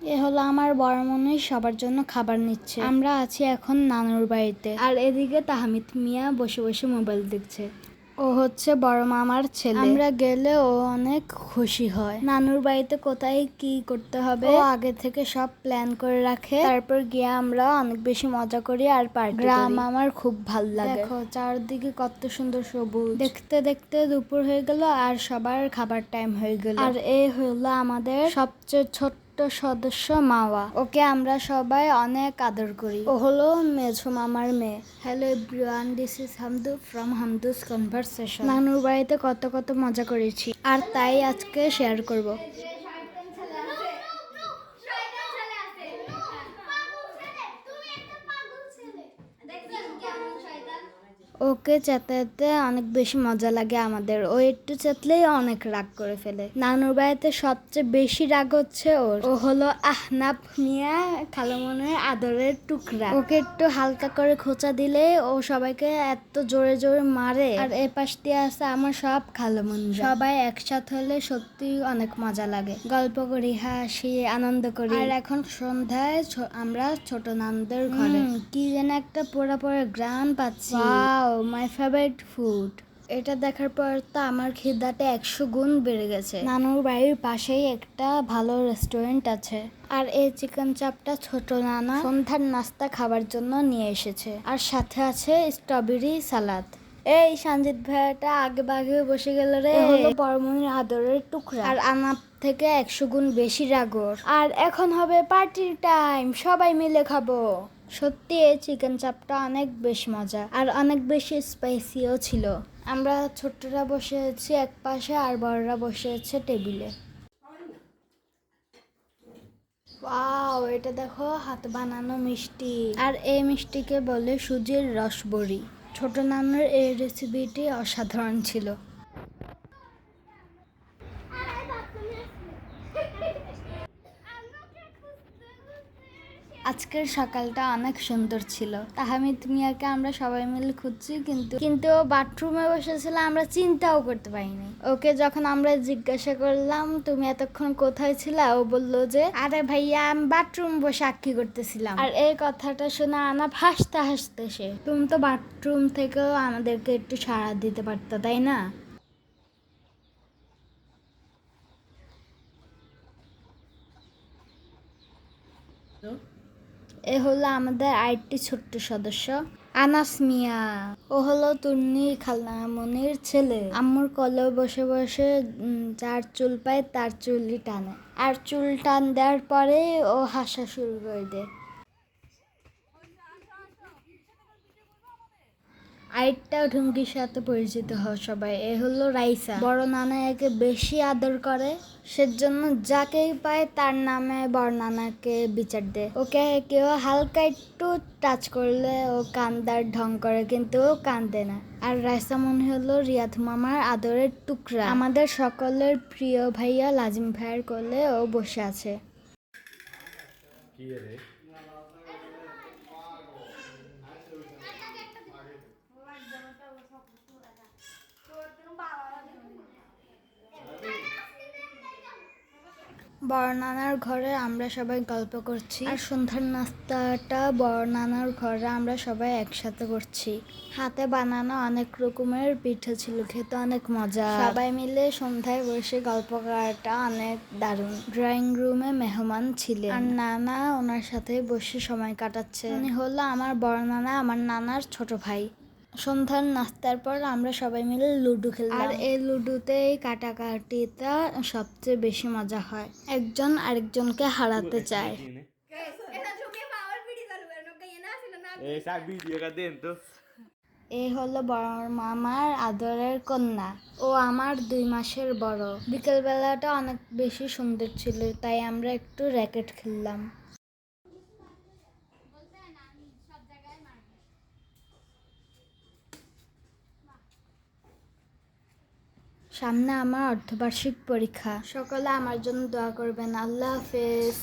এ হলো আমার বড় মনে সবার জন্য খাবার নিচ্ছে। আমরা আছি এখন নানুর বাড়িতে। আর এদিকে তাহমিদ মিয়া বসে বসে মোবাইল দেখছে। ও হচ্ছে বড় মামার ছেলে। আমরা গেলে ও অনেক খুশি হয়। নানুর বাড়িতে কোথায় কি করতে হবে? ও আগে থেকে সব প্ল্যান করে রাখে। তারপর গিয়ে আমরা অনেক বেশি মজা করি আর পার্টি গ্রাম আমার খুব ভালো লাগে। দেখো, চারদিকে কত সুন্দর সবুজ। দেখতে দেখতে দুপুর হয়ে গেল আর সবার খাবার টাইম হয়ে গেল। আর এই হলো আমাদের সবচেয়ে ছোট্ট সদস্য মাওয়া। ওকে আমরা সবাই অনেক আদর করি। ও হলো মেঝো মামার মেয়ে। Hello everyone this is Hamdu from Hamdu's conversation নানুর বাড়িতে কত কত মজা করেছি। আর তাই আজকে শেয়ার করব। ওকে চেতাতে অনেক বেশি মজা লাগে আমাদের। ও একটু চেতলেই অনেক রাগ করে ফেলে। নানুর বাড়িতে সবচেয়ে বেশি রাগ হচ্ছে ওর। ও হলো আহনাফ মিয়া খালামনের আদরের টুকরা। ওকে একটু হালকা করে খোঁচা দিলে ও সবাইকে এত জোরে জোরে মারে। আর এ পাশ দিয়ে আছে আমার সব খালামন সবাই একসাথে হলে সত্যি অনেক মজা লাগে। গল্প করি হাসি আনন্দ করি। আর এখন সন্ধ্যায় আমরা ছোট নানদের ঘরে। কি যেন একটা পোড়া পোড়া গ্রান পাচ্ছি। মাই ফেভারিট ফুড এটা দেখার পর তো আমার খিদাটা একশো গুণ বেড়ে গেছে। নানুর বাড়ির পাশেই একটা ভালো রেস্টুরেন্ট আছে। আর এই চিকেন চাপটা ছোট নানা সন্ধ্যার নাস্তা খাবার জন্য নিয়ে এসেছে। আর সাথে আছে স্ট্রবেরি সালাদ এই সঞ্জিত ভাইয়াটা আগে বাগে বসে গেল রে। বড়মনির আদরের টুকরা। আর আনাপ থেকে একশো গুণ বেশি রাগর। আর এখন হবে পার্টির টাইম সবাই মিলে খাব। সত্যি এই চিকেন চাপটা অনেক বেশ মজা আর অনেক বেশি স্পাইসিও ছিল। আমরা ছোট্টরা বসে আছি এক পাশে আর বড়রা বসে আছে টেবিলে ওয়াও এটা দেখো, হাত বানানো মিষ্টি। আর এই মিষ্টিকে বলে সুজির রসবড়ি। ছোট নানুর এই রেসিপিটি অসাধারণ ছিল। আজকের সকালটা অনেক সুন্দর ছিল। তাহামিদ মিয়াকে আমরা সবাই মিলে খুঁজছি, কিন্তু কিন্তু ও বাথরুমে বসেছিল, আমরা চিন্তাও করতে পারিনি। ওকে যখন আমরা জিজ্ঞাসা করলাম, তুমি এতক্ষণ কোথায় ছিলা? ও বলল যে, আরে ভাইয়া, আমি বাথরুম বসে আক্কি করতেছিলাম। আর এই কথাটা শুনে আনা হাসতে হাসতে সে, তুমি তো বাথরুম থেকেও আমাদেরকে একটু সাড়া দিতে পারতো, তাই না? এ হলো আমাদের আরেকটি ছোট্ট সদস্য, আনাস মিয়া। ও হলো তুন্নি খালামনির ছেলে। আম্মুর কলে বসে বসে যার চুল পায় তার চুলই টানে। আর চুল টান দেওয়ার পরে ও হাসা শুরু করে দেয়। আরেকটা ঢুঙ্গির সাথে পরিচিত হয় সবাই, এ হলো রাইসা। বড় নানা একে বেশি আদর করে, সেজন্য যাকেই পায় তার নামে বড় নানাকে বিচার দেয়। ওকে কেউ হালকা একটু টাচ করলে ও কান্দার ঢং করে, কিন্তু ও কান্দে না। আর রাইসা মনে হলো রিয়াদ মামার আদরের টুকরা। আমাদের সকলের প্রিয় ভাইয়া লাজিম ভাইয়ের কোলে ও বসে আছে। কি রে? বড় নানার ঘরে আমরা সবাই গল্প করছি। আর সন্ধ্যার নাস্তাটা বড় ঘরে আমরা সবাই একসাথে করছি। হাতে বানানো অনেক রকমের পিঠে ছিল খেতে অনেক মজা। সবাই মিলে সন্ধ্যায় বসে গল্প করাটা অনেক দারুণ। ড্রয়িং রুমে মেহমান ছিলেন। আর নানা ওনার সাথে বসে সময় কাটাচ্ছে। উনি হলো আমার বড় নানা আমার নানার ছোট ভাই। সন্ধ্যার নাস্তার পর আমরা সবাই মিলে লুডো খেললাম। আর এই লুডোতে এই কাটাকাটিটা সবচেয়ে বেশি মজা হয়। একজন আরেকজনকে হারাতে চায়। এ হলো বড় মামার আদরের কন্যা। ও আমার দুই মাসের বড়। বিকেলবেলাটা অনেক বেশি সুন্দর ছিল তাই আমরা একটু র্যাকেট খেললাম। সামনে আমার অর্ধবার্ষিক পরীক্ষা। সকলে আমার জন্য দোয়া করবেন। আল্লাহ হাফেজ।